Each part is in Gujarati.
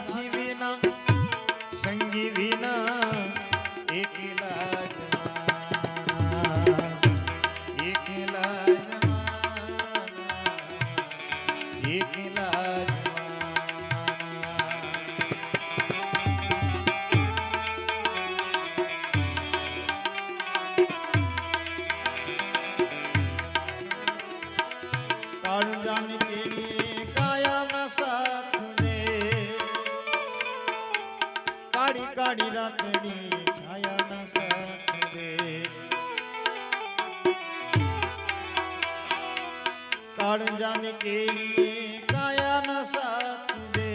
સાથી કાળી કાળી રાતડી છાયાના સાથ. દે કાળજાની કેડી કાયાના સાથ. દે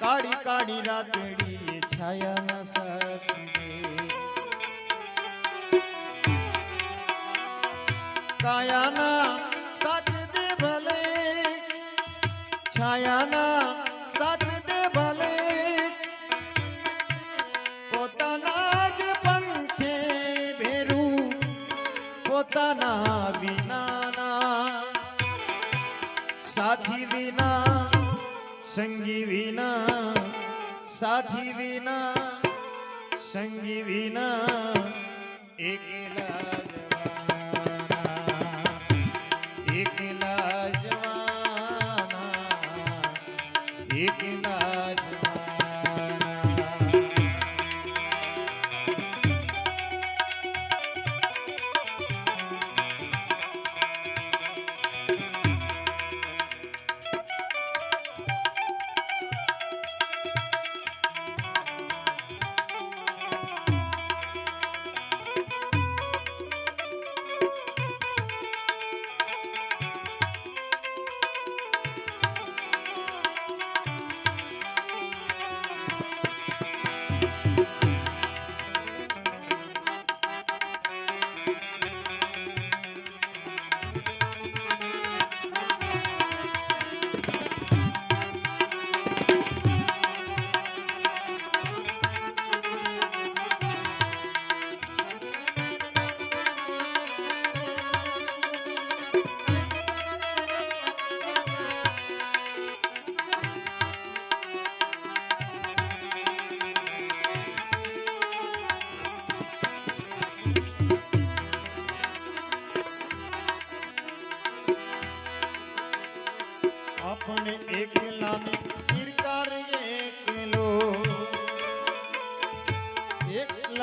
કાળી કાળી રાતડી છાયાના સાથ. દે કાયાના સાથ દે ભલે, છાયાના વિના સાથી વિના સંગી વિના એકલા જવાના એકલા જવાના એકલા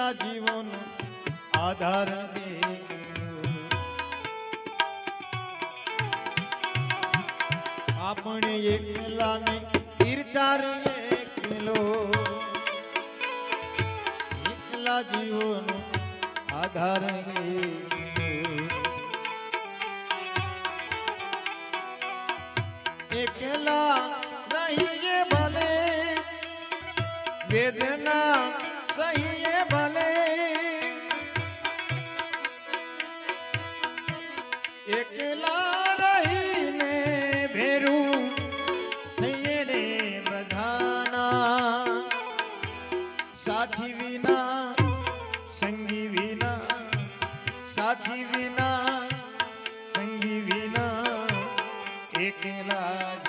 એકલા જીવનો આધાર એકલો. આપણે એકલાને કિરકાર એકલો એકલા જીવનો આધાર એકલો. એકલા રહીએ ભલે વેદના સાથી વિના સંગી વિના સાથી વિના સંગી વિના એકલા